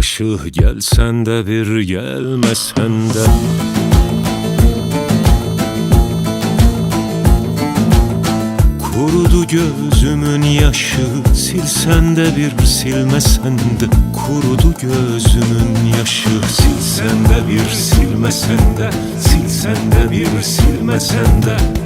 başı Gelsen de bir gelmesen de. Kurudu gözümün yaşı Silsen de bir silmesen de. Kurudu gözümün yaşı Silsen de bir silmesen de. Silsen de bir silmesen de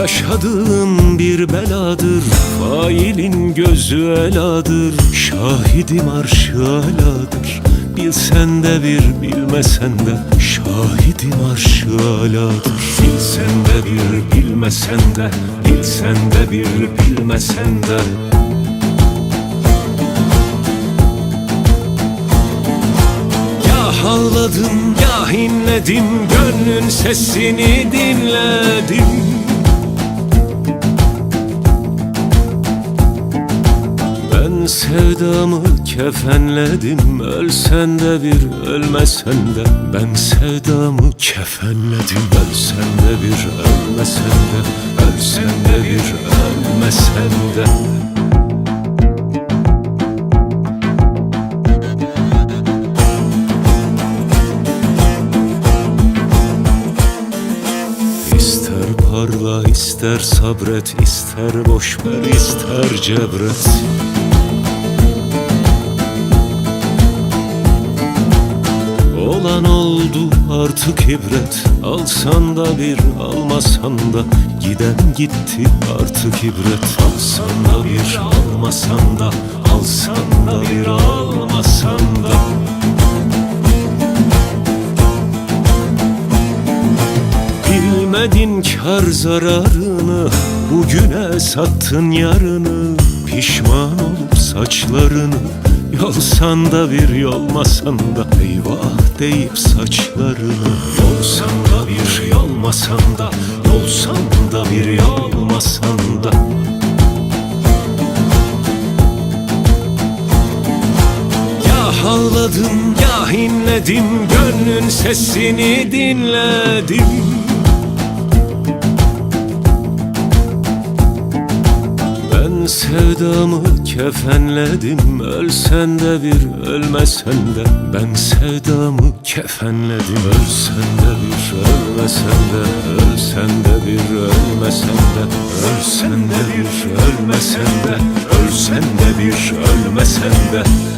Yaşadığım bir beladır Failin gözü eladır Şahidim arşı aladır. Bilsen de bir bilmesen de Şahidim arşı aladır. Bilsen de bir bilmesen de Bilsen de bir bilmesen de. Ağladım ya inledim Gönlün sesini dinledim sevdamı kefenledim. Ölsen de bir ölmesen de Ben sevdamı kefenledim. Ölsen de bir ölmesen de Ölsen de bir ölmesen de. Parla ister sabret ister boş ver ister cebret Olan oldu artık ibret. Alsan da bir almasan da Giden gitti artık ibret. Alsan da bir almasan da Alsan da bir almasan da. Bilmedin kar zararını Bugüne sattın yarını Pişman olup saçlarını Yolsan da bir yolmasan da Eyvah deyip saçlarını Yolsan da bir yolmasan da Yolsan da bir yolmasan da Ya ağladım ya inledim Gönlün sesini dinledim sevdamı kefenledim Ölsen de bir ölmesen de. Ben sevdamı kefenledim Ölsen de bir ölmesen de. Ölsen de bir ölmesen de. Ölsen de bir ölmesen de. Ölsen de bir ölmesen de